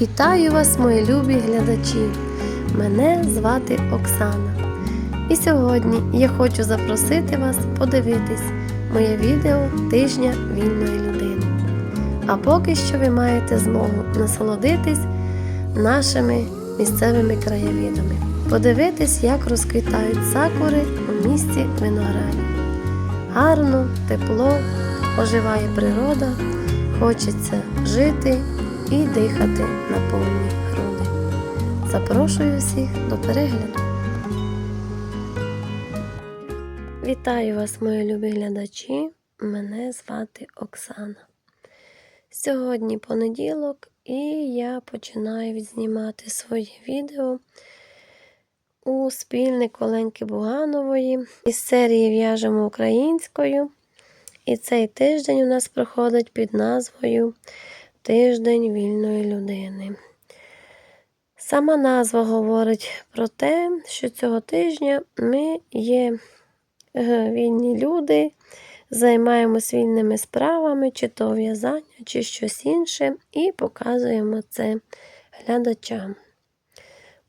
Вітаю вас, мої любі глядачі! Мене звати Оксана. І сьогодні я хочу запросити вас подивитись моє відео Тижня вільної людини. А поки що ви маєте змогу насолодитись нашими місцевими краєвидами, подивитись, як розквітають сакури у місті Винограді. Гарно, тепло, оживає природа, хочеться жити і дихати на повні груди. Запрошую всіх до перегляду. Вітаю вас, мої любі глядачі. Мене звати Оксана. Сьогодні понеділок, і я починаю відзнімати своє відео у спільник Оленки Буганової із серії В'яжемо українською. І цей тиждень у нас проходить під назвою Тиждень вільної людини. Сама назва говорить про те, що цього тижня ми є е, вільні люди, займаємось вільними справами, чи то в'язання, чи щось інше, і показуємо це глядачам.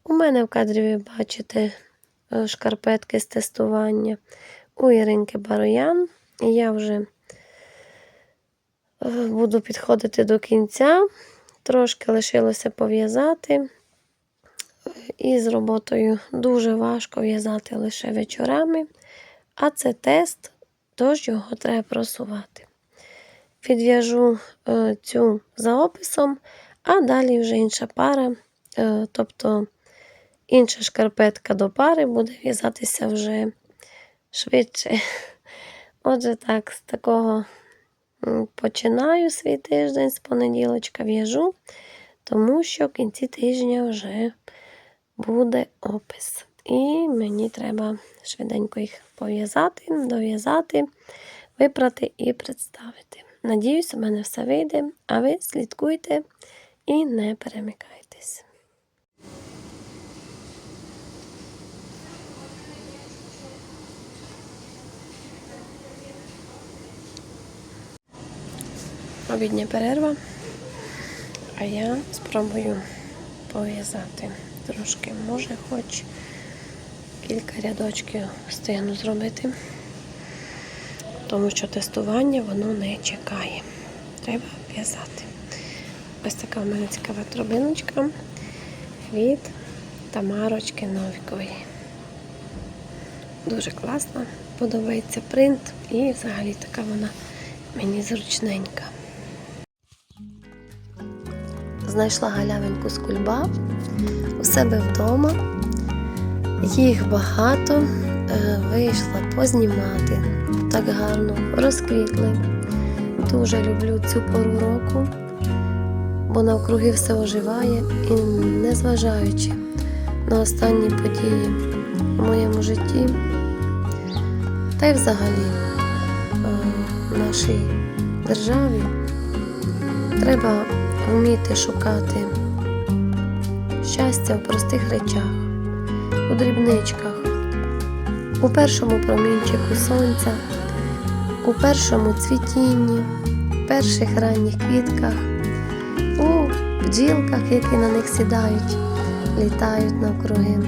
У мене в кадрі ви бачите е, шкарпетки з тестування у Іринки Бароян. Я вже буду підходити до кінця. Трошки лишилося пов'язати. І з роботою дуже важко в'язати лише вечорами, а це тест, тож його треба просувати. Підв'яжу е, цю за описом, а далі вже інша пара, е, тобто інша шкарпетка до пари буде в'язатися вже швидше. Отже, так, з такого починаю свій тиждень, з понеділочка в'яжу, тому що в кінці тижня вже буде опис. І мені треба швиденько їх пов'язати, дов'язати, випрати і представити. Надіюсь, у мене все вийде, а ви слідкуйте і не перемикайтесь. Обідня перерва, а я спробую пов'язати трошки. Може, хоч кілька рядочків встигну зробити, тому що тестування воно не чекає. Треба в'язати. Ось така в мене цікава тробиночка від Тамарочки Новікової. Дуже класна, подобається принт і взагалі така вона мені зручненька. Знайшла галявинку з кульбаб у себе вдома. Їх багато е, вийшла познімати. Так гарно розквітли. Дуже люблю цю пору року, бо навкруги все оживає і, незважаючи на останні події в моєму житті, та й взагалі е, в нашій державі треба вміти шукати щастя в простих речах, у дрібничках, у першому промінчику сонця, у першому цвітінні, перших ранніх квітках, у бджілках, які на них сідають, літають навкруги.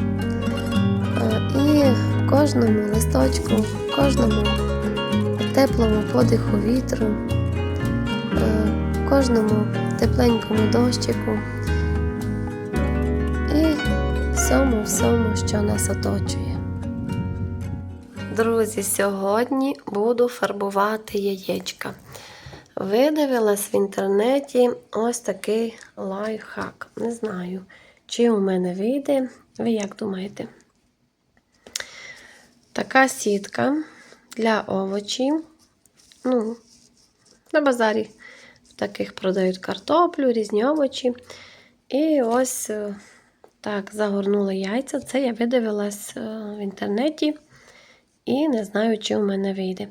Е, І в кожному листочку, в кожному теплому подиху вітру, е, в кожному тепленькому дощику і всьому, всьому, що нас оточує. Друзі, сьогодні буду фарбувати яєчка. Видивилась в інтернеті ось такий лайфхак. Не знаю, чи у мене вийде. Ви як думаєте? Така сітка для овочів. Ну, на базарі таких продають картоплю, різні овочі. І ось е, так загорнула яйця. Це я видивилась е, в інтернеті і не знаю, чи у мене вийде.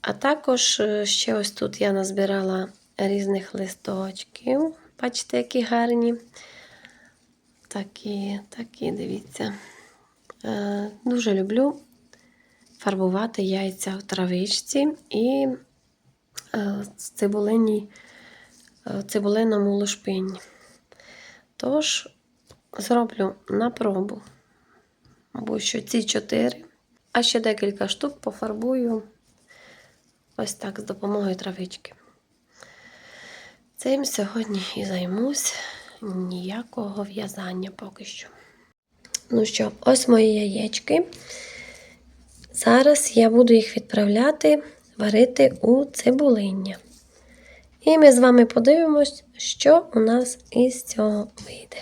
А також е, ще ось тут я назбирала різних листочків. Бачите, які гарні. Такі, такі, дивіться. Дуже люблю фарбувати яйця в травичці і цибулині, цибулиному лушпинні. Тож, зроблю на пробу. Мабуть, що ці чотири, а ще декілька штук пофарбую ось так з допомогою травички. Цим сьогодні і займусь ніякого в'язання поки що. Ну що, ось мої яєчки. Зараз я буду їх відправляти варити у цибулиння. І ми з вами подивимось, що у нас із цього вийде.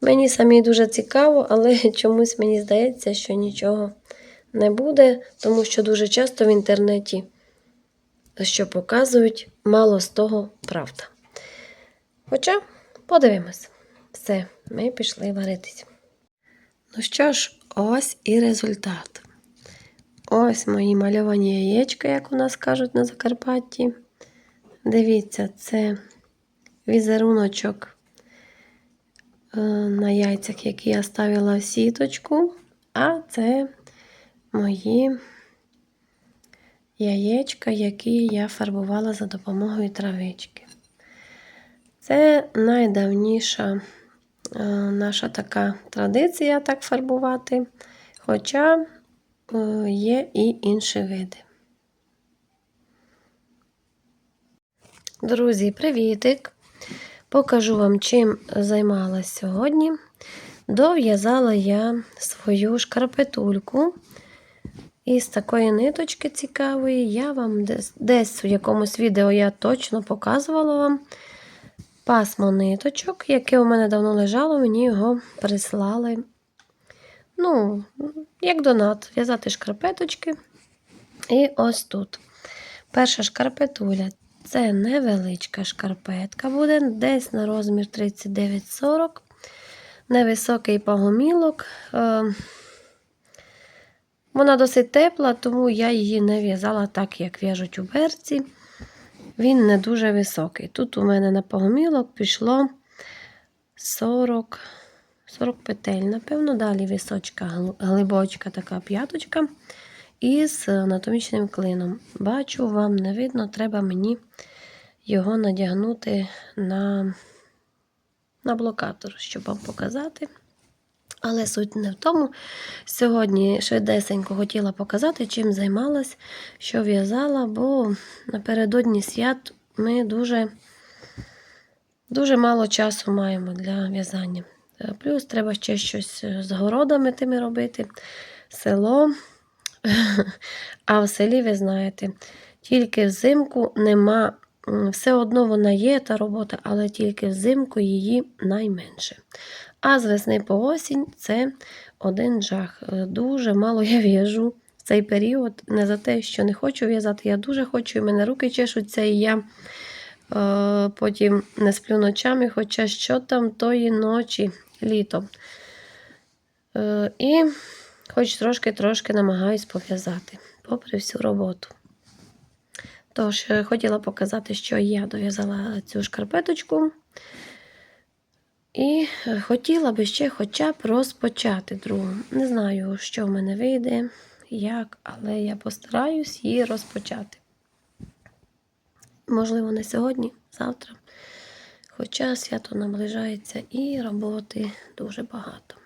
Мені самі дуже цікаво, але чомусь мені здається, що нічого не буде, тому що дуже часто в інтернеті, що показують, мало з того правда. Хоча, подивимось. Все, ми пішли варитись. Ну що ж, ось і результат. Ось мої мальовані яєчка, як у нас кажуть на Закарпатті. Дивіться, це візеруночок е, на яйцях, які я ставила в сіточку. А це мої яєчка, які я фарбувала за допомогою травички. Це найдавніша е, наша така традиція так фарбувати. Хоча є і інші види. Друзі, привітик! Покажу вам, чим займалась сьогодні. Дов'язала я свою шкарпетульку із такої ниточки цікавої. Я вам десь, десь у якомусь відео я точно показувала вам пасмо ниточок, яке у мене давно лежало, мені його прислали. Ну, як донат, в'язати шкарпеточки. І ось тут. Перша шкарпетуля це невеличка шкарпетка, буде десь на розмір 39-40. Невисокий погомілок. Е, Вона досить тепла, тому я її не в'язала так, як в'яжуть у берці. Він не дуже високий. Тут у мене на погомілок пішло 40 40 петель. Напевно, далі височка, глибочка така п'яточка із анатомічним клином. Бачу, вам не видно, треба мені його надягнути на, на блокатор, щоб вам показати. Але суть не в тому. Сьогодні швидесенько хотіла показати, чим займалась, що в'язала, бо напередодні свят ми дуже, дуже мало часу маємо для в'язання. Плюс треба ще щось з городами тими робити. Село. А в селі, ви знаєте, тільки взимку нема. Все одно вона є, та робота, але тільки взимку її найменше. А з весни по осінь це один жах. Дуже мало я в'яжу в цей період. Не за те, що не хочу в'язати, я дуже хочу, і мене руки чешуться, і я е, потім не сплю ночами, хоча що там тої ночі літом. Е, і хоч трошки-трошки намагаюсь пов'язати, попри всю роботу. Тож, хотіла показати, що я дов'язала цю шкарпеточку. І хотіла би ще хоча б розпочати другу. Не знаю, що в мене вийде, як, але я постараюсь її розпочати. Можливо, не сьогодні, завтра. Хоча свято наближається і роботи дуже багато.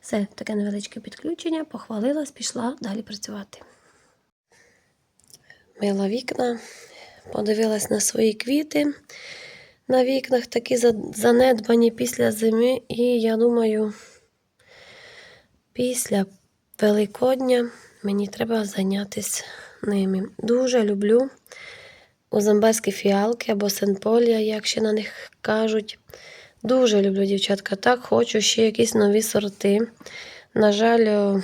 Все, таке невеличке підключення, похвалилась, пішла далі працювати. Мила вікна, подивилась на свої квіти. На вікнах такі занедбані після зими, і я думаю, після Великодня мені треба зайнятися ними. Дуже люблю узамбарські фіалки або сенполія, як ще на них кажуть. Дуже люблю, дівчатка. Так, хочу ще якісь нові сорти. На жаль,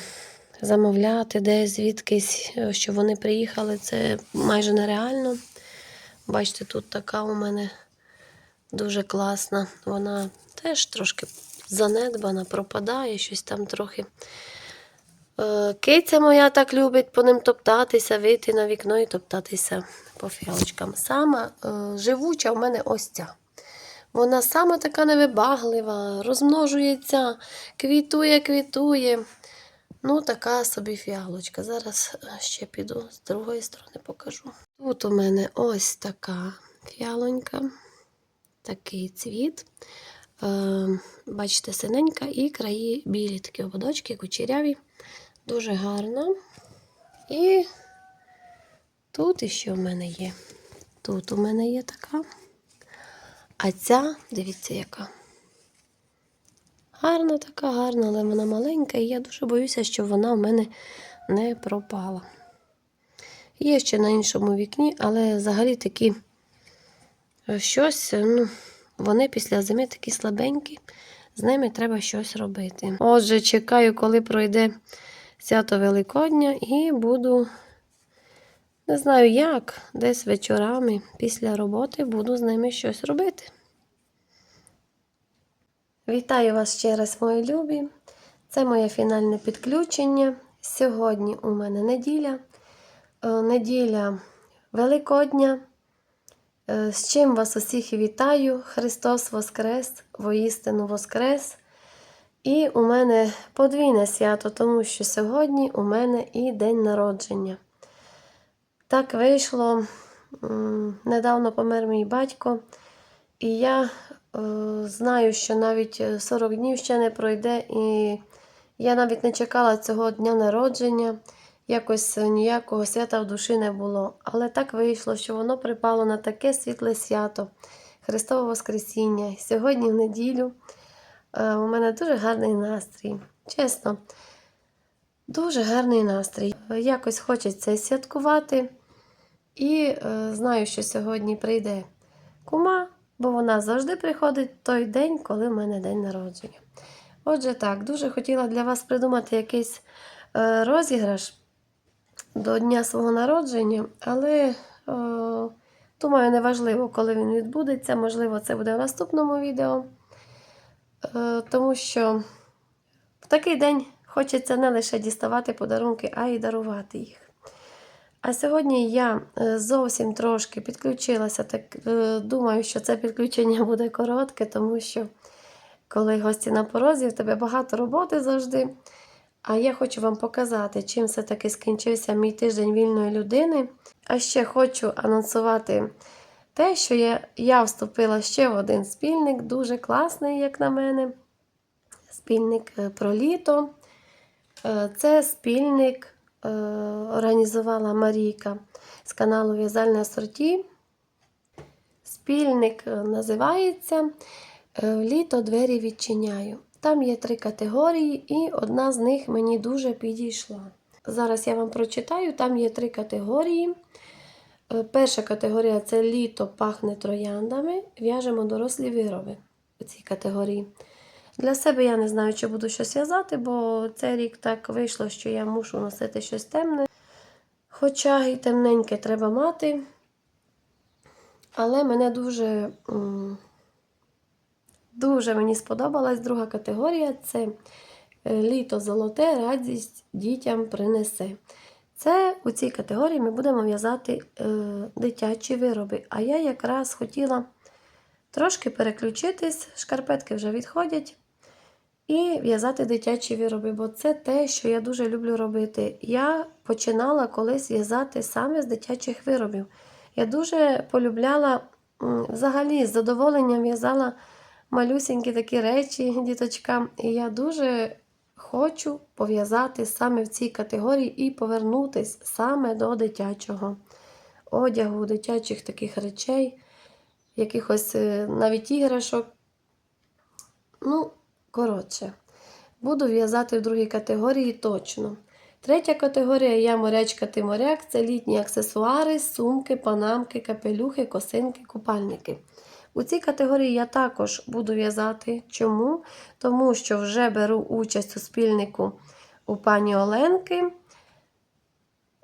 замовляти десь звідкись, щоб вони приїхали, це майже нереально. Бачите, тут така у мене дуже класна. Вона теж трошки занедбана, пропадає, щось там трохи. Е, Киця моя так любить по ним топтатися, вийти на вікно і топтатися по фіалочкам. Сама е, живуча в мене ось ця. Вона сама така невибаглива, розмножується, квітує, квітує. Ну, така собі фіалочка. Зараз ще піду з другої сторони покажу. Тут у мене ось така фіалонька, такий цвіт. Е, бачите, синенька і краї білі, такі ободочки, кучеряві. Дуже гарно. І тут іще в мене є. Тут у мене є така. А ця, дивіться, яка. Гарна така, гарна, але вона маленька, і я дуже боюся, що вона в мене не пропала. Є ще на іншому вікні, але взагалі такі е, щось, е, ну, вони після зими такі слабенькі, з ними треба щось робити. Отже, чекаю, коли пройде свято Великодня, і буду, не знаю як, десь вечорами після роботи буду з ними щось робити. Вітаю вас ще раз, мої любі. Це моє фінальне підключення. Сьогодні у мене неділя. Е, Неділя Великодня. Е, З чим вас усіх вітаю. Христос Воскрес, воістину Воскрес. І у мене подвійне свято, тому що сьогодні у мене і день народження. Так вийшло. Недавно помер мій батько, і я е, знаю, що навіть е, 40 днів ще не пройде, і я навіть не чекала цього дня народження. Якось е, ніякого свята в душі не було. Але так вийшло, що воно припало на таке світле свято Христове Воскресіння. Сьогодні в неділю е, у мене дуже гарний настрій. Чесно, дуже гарний настрій. Е, Якось хочеться святкувати. І е, знаю, що сьогодні прийде кума, бо вона завжди приходить той день, коли в мене день народження. Отже, так, дуже хотіла для вас придумати якийсь е, розіграш до дня свого народження, але е, думаю, неважливо, коли він відбудеться. Можливо, це буде в наступному відео. Е, тому що в такий день хочеться не лише діставати подарунки, а й дарувати їх. А сьогодні я е, зовсім трошки підключилася. Так е, думаю, що це підключення буде коротке, тому що коли гості на порозі, в тебе багато роботи завжди. А я хочу вам показати, чим все-таки скінчився мій тиждень вільної людини. А ще хочу анонсувати те, що я, я вступила ще в один спільник, дуже класний, як на мене. Спільник е, про літо. Це спільник організувала Марійка з каналу В'язальне асорті. Спільник е, називається е, Літо двері відчиняю. Там є три категорії, і одна з них мені дуже підійшла. Зараз я вам прочитаю: там є три категорії. Е, Перша категорія це літо пахне трояндами. В'яжемо дорослі вироби у цій категорії. Для себе я не знаю, чи буду щось в'язати, бо цей рік так вийшло, що я мушу носити щось темне. Хоча і темненьке треба мати. Але мене дуже, дуже мені сподобалась друга категорія це е, літо золоте, радість дітям принесе. Це у цій категорії ми будемо в'язати е, дитячі вироби. А я якраз хотіла трошки переключитись, шкарпетки вже відходять. І в'язати дитячі вироби, бо це те, що я дуже люблю робити. Я починала колись в'язати саме з дитячих виробів. Я дуже полюбляла, взагалі, з задоволенням в'язала малюсінькі такі речі діточкам. І я дуже хочу пов'язати саме в цій категорії і повернутись саме до дитячого одягу, дитячих таких речей, якихось е, навіть іграшок. Ну, коротше, буду в'язати в другій категорії точно. Третя категорія я морячка ти моряк це літні аксесуари, сумки, панамки, капелюхи, косинки, купальники. У цій категорії я також буду в'язати. Чому? Тому що вже беру участь у спільнику у пані Оленки,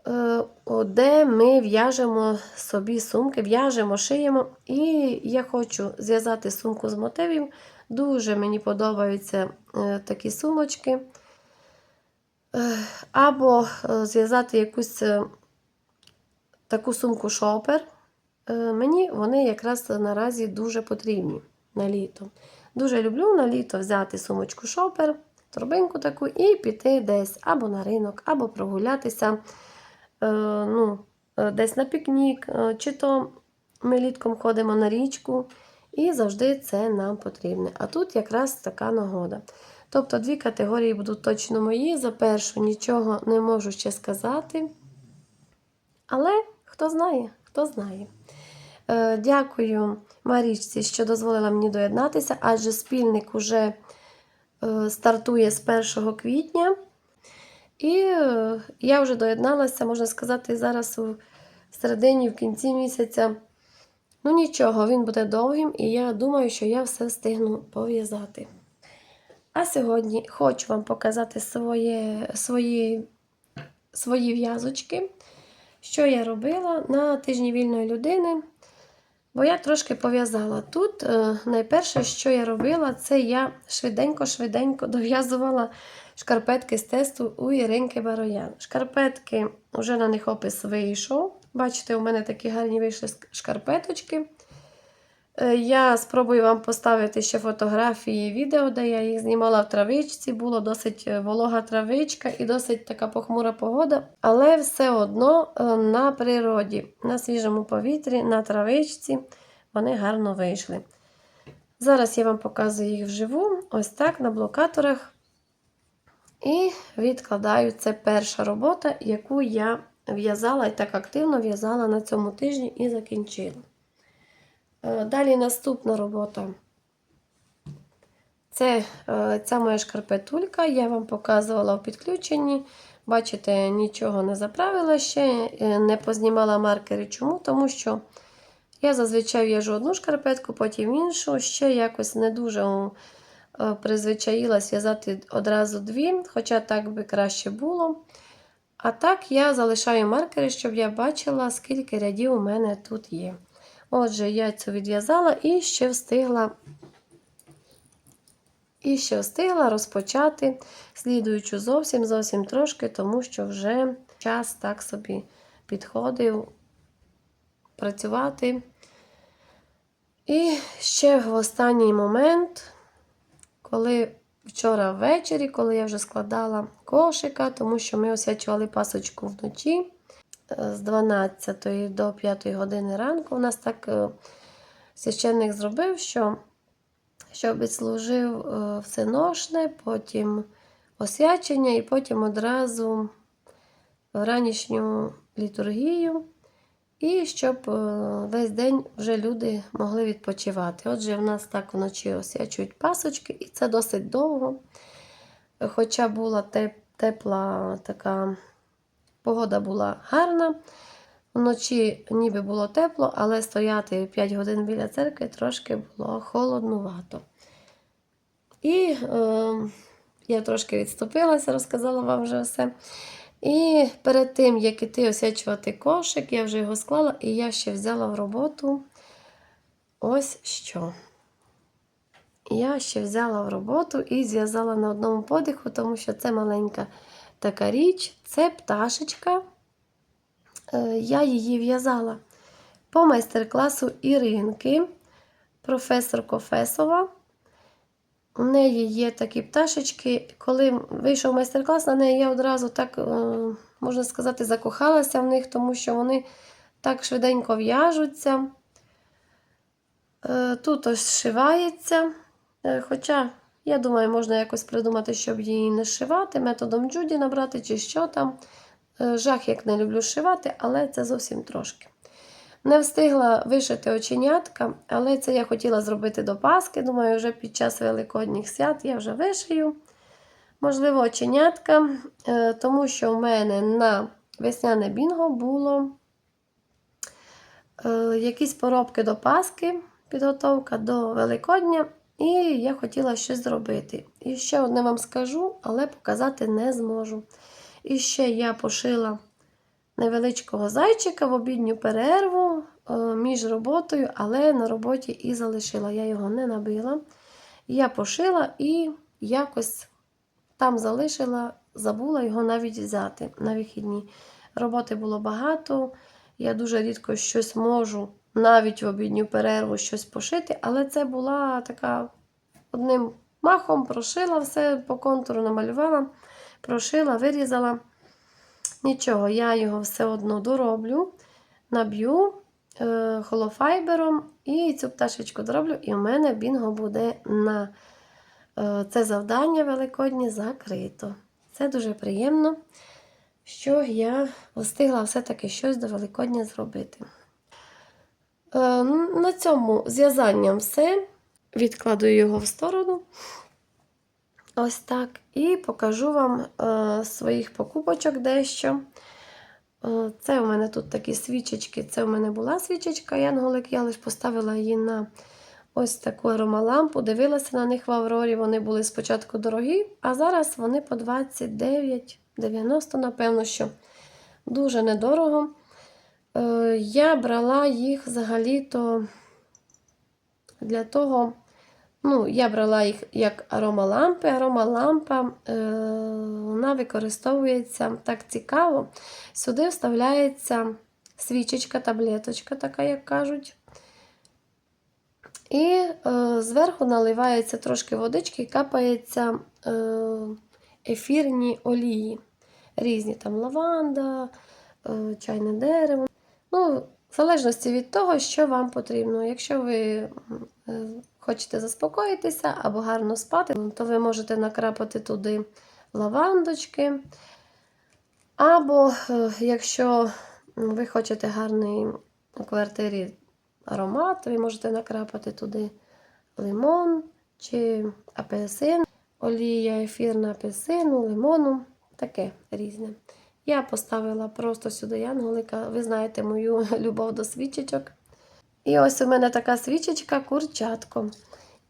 е, де ми в'яжемо собі сумки, в'яжемо, шиємо. І я хочу зв'язати сумку з мотивів. Дуже мені подобаються е, такі сумочки. Е, Або е, зв'язати якусь таку сумку шопер. Мені вони якраз наразі дуже потрібні на літо. Дуже люблю на літо взяти сумочку шопер, торбинку таку і піти десь або на ринок, або прогулятися ну, десь на пікнік. Чи то ми літком ходимо на річку І завжди це нам потрібне. А тут якраз така нагода. Тобто дві категорії будуть точно мої. За першу нічого не можу ще сказати. Але хто знає, хто знає. Е, Дякую Марічці, що дозволила мені доєднатися, адже спільник уже е, стартує з 1 квітня. І е, я вже доєдналася, можна сказати, зараз у середині, в кінці місяця. Ну нічого, він буде довгим, і я думаю, що я все встигну пов'язати. А сьогодні хочу вам показати своє, свої, свої в'язочки, що я робила на тижні вільної людини. Бо я трошки пов'язала. Тут е, найперше, що я робила, це я швиденько-швиденько дов'язувала шкарпетки з тесту у Іринки Бароян. Шкарпетки, вже на них опис вийшов. Бачите, у мене такі гарні вийшли шкарпеточки. Е, Я спробую вам поставити ще фотографії, відео, де я їх знімала в травичці. Було досить е, волога травичка і досить така похмура погода, але все одно е, на природі, на свіжому повітрі, на травичці вони гарно вийшли. Зараз я вам показую їх вживу, ось так на блокаторах. І відкладаю. Це перша робота, яку я в'язала і так активно в'язала на цьому тижні і закінчила. Е, Далі наступна робота. Це е, ця моя шкарпетулька, я вам показувала в підключенні. Бачите, нічого не заправила ще, е, не познімала маркери. Чому? Тому що я зазвичай в'яжу одну шкарпетку, потім іншу. Ще якось не дуже е, призвичаїлась в'язати одразу дві, хоча так би краще було. А так я залишаю маркери, щоб я бачила, скільки рядів у мене тут є. Отже, я цю відв'язала і ще встигла і ще встигла розпочати слідуючу зовсім зовсім трошки, тому що вже час так собі підходив працювати. І ще в останній момент, коли вчора ввечері, коли я вже складала кошика, тому що ми освячували пасочку вночі з 12 до 5 години ранку. У нас так е, священник зробив, що щоб відслужив е, всеношне, потім освячення і потім одразу ранішню літургію. І щоб е, весь день вже люди могли відпочивати. Отже, в нас так вночі освячують пасочки, і це досить довго. Хоча була теп- тепла така погода була гарна. Вночі ніби було тепло, але стояти 5 годин біля церкви трошки було холоднувато. І е, я трошки відступилася, розказала вам вже все. І перед тим, як іти освячувати кошик, я вже його склала, і я ще взяла в роботу ось що. Я ще взяла в роботу і зв'язала на одному подиху, тому що це маленька така річ, це пташечка. Е, Я її в'язала по майстер-класу Іринки, професор Кофесова. У неї є такі пташечки. Коли вийшов майстер-клас, на неї я одразу так, е, можна сказати, закохалася в них, тому що вони так швиденько в'яжуться. Е, Тут ось зшивається. Е, Хоча, я думаю, можна якось придумати, щоб її не шивати, методом Джуді набрати чи що там. Е, Жах, як не люблю шивати, але це зовсім трошки. Не встигла вишити оченятка, але це я хотіла зробити до Пасхи. Думаю, вже під час Великодніх свят я вже вишию. Можливо, оченятка, е, тому що в мене на весняне бінго було якісь поробки до Пасхи, підготовка до Великодня, і я хотіла щось зробити. І ще одне вам скажу, але показати не зможу. І ще я пошила невеличкого зайчика в обідню перерву е, між роботою, але на роботі і залишила. Я його не набила. Я пошила і якось там залишила, забула його навіть взяти на вихідні. Роботи було багато. Я дуже рідко щось можу навіть в обідню перерву щось пошити, але це була така одним махом прошила все по контуру намалювала, прошила, вирізала. Нічого, я його все одно дороблю, наб'ю е, холофайбером і цю пташечку дроблю, і в мене бінго буде на е, це завдання великоднє закрито. Це дуже приємно, що я встигла все-таки щось до Великодня зробити. Е, на цьому з в'язанням все. Відкладу його в сторону. Ось так. І покажу вам е, своїх покупочок дещо. Е, Це у мене тут такі свічечки. Це у мене була свічечка Янголик, я лише поставила її на ось таку аромалампу. Дивилася на них в Аврорі. Вони були спочатку дорогі, а зараз вони по 29,90, напевно, що дуже недорого. Е, Я брала їх взагалі-то для того. Ну, я брала їх як аромалампи. Аромалампа е, вона використовується так цікаво. Сюди вставляється свічечка, таблеточка, така, як кажуть. І е, зверху наливається трошки водички і капається е, ефірні олії. Різні там лаванда, е, чайне дерево. Ну, в залежності від того, що вам потрібно. Якщо ви е, хочете заспокоїтися або гарно спати, то ви можете накрапати туди лавандочки. Або, е, якщо ви хочете гарний у квартирі аромат, ви можете накрапати туди лимон чи апельсин, олія ефірна апельсину, лимону, таке різне. Я поставила просто сюди янголика. Ви знаєте мою любов до свічечок. І ось у мене така свічечка курчатко.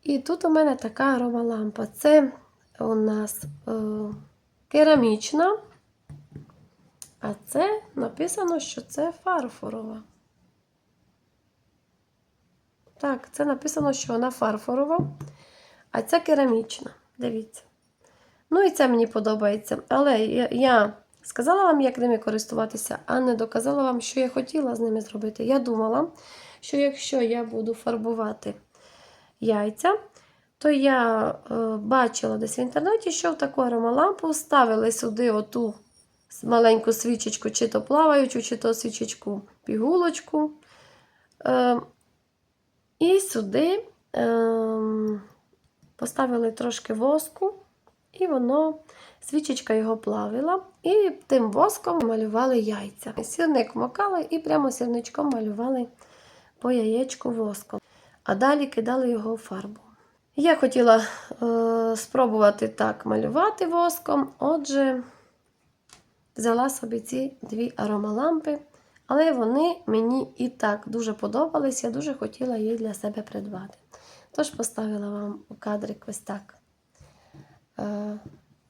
І тут у мене така аромалампа. Це у нас е, керамічна. А це написано, що це фарфорова. Так, це написано, що вона фарфорова, а ця керамічна. Дивіться. Ну, і це мені подобається. Але я сказала вам, як ними користуватися, а не доказала вам, що я хотіла з ними зробити. Я думала, що якщо я буду фарбувати яйця, то я е, бачила десь в інтернеті, що в таку аромалампу ставили сюди оту маленьку свічечку, чи то плаваючу, чи то свічечку пігулочку. Е, і сюди е, поставили трошки воску, і воно, свічечка його плавила, і тим воском малювали яйця. Сірник вмокали і прямо сірничком малювали по яєчку воском. А далі кидали його в фарбу. Я хотіла е, спробувати так малювати воском, отже, взяла собі ці дві аромалампи. Але вони мені і так дуже подобались, я дуже хотіла їх для себе придбати. Тож поставила вам у кадрик ось так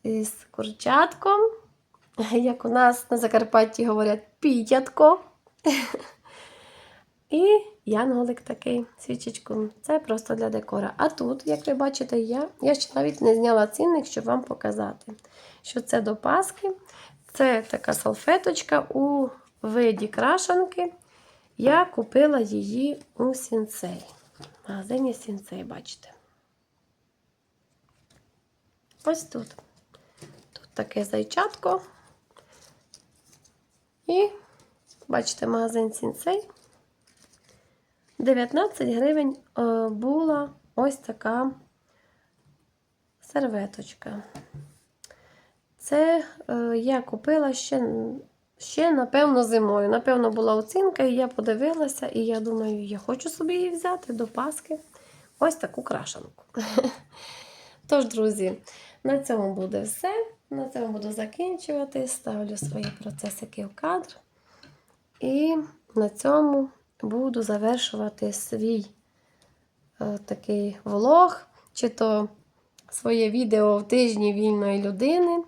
із курчатком, як у нас на Закарпатті говорять, пітятко. І янголик такий свічечку. Це просто для декора. А тут, як ви бачите, я я ще навіть не зняла цінник, щоб вам показати, що це до Пасхи. Це така салфеточка у виді крашанки. Я купила її у сінцей. В магазині сінцей, бачите. Ось тут. Тут таке зайчатко. І, бачите, магазин сінцей. 19 гривень е, була ось така серветочка. Це е, я купила ще, ще, напевно, зимою. Напевно, була оцінка, і я подивилася, і я думаю, я хочу собі її взяти до Паски. Ось таку крашанку. Тож, друзі, на цьому буде все. На цьому буду закінчувати. Ставлю свої процесики в кадр. І на цьому буду завершувати свій е, такий влог, чи то своє відео в тижні вільної людини.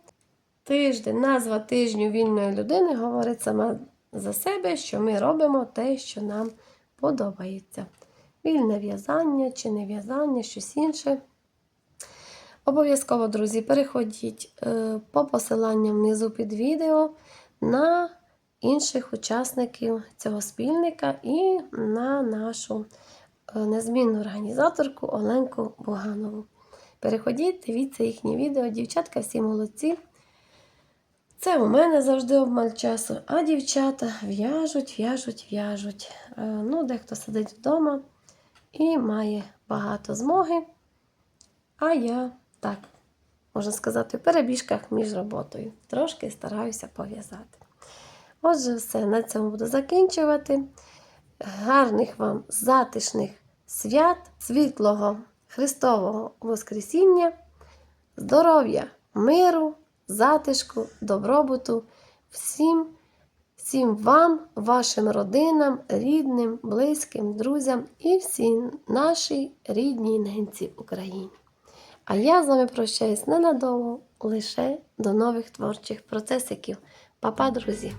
Тиждень, назва тижню вільної людини говорить сама за себе, що ми робимо те, що нам подобається. Вільне в'язання чи не в'язання, щось інше. Обов'язково, друзі, переходіть е, по посиланням внизу під відео на інших учасників цього спільника і на нашу е, незмінну організаторку Оленку Боганову. Переходіть, дивіться їхні відео. Дівчатка, всі молодці. Це у мене завжди обмаль часу, а дівчата в'яжуть, в'яжуть, в'яжуть. Е, Ну, дехто сидить вдома і має багато змоги. А я так, можна сказати, в перебіжках між роботою. Трошки стараюся пов'язати. Отже, все, на цьому буду закінчувати. Гарних вам затишних свят, світлого Христового Воскресіння, здоров'я, миру, затишку, добробуту всім, всім вам, вашим родинам, рідним, близьким, друзям і всій нашій рідній ненці Україні. А я з вами прощаюсь ненадовго, лише до нових творчих процесиків. Па-па, друзі!